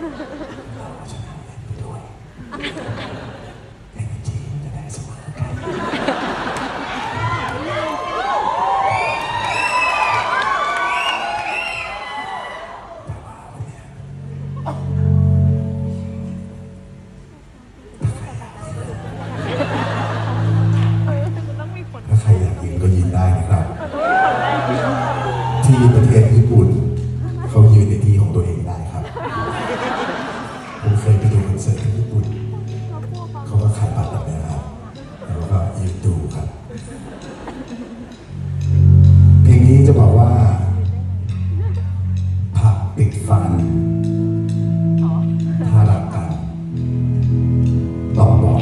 Do it. ติดฝันถ้ารักกันต้องบอก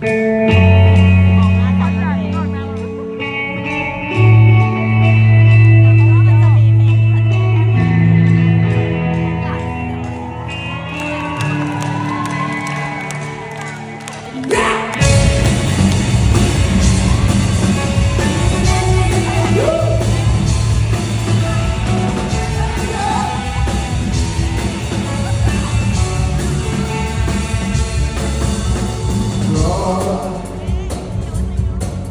เ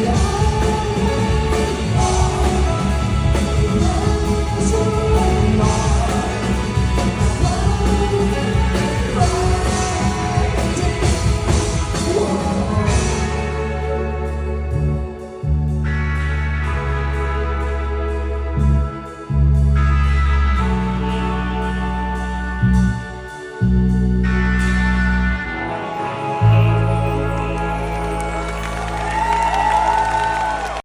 Yeah.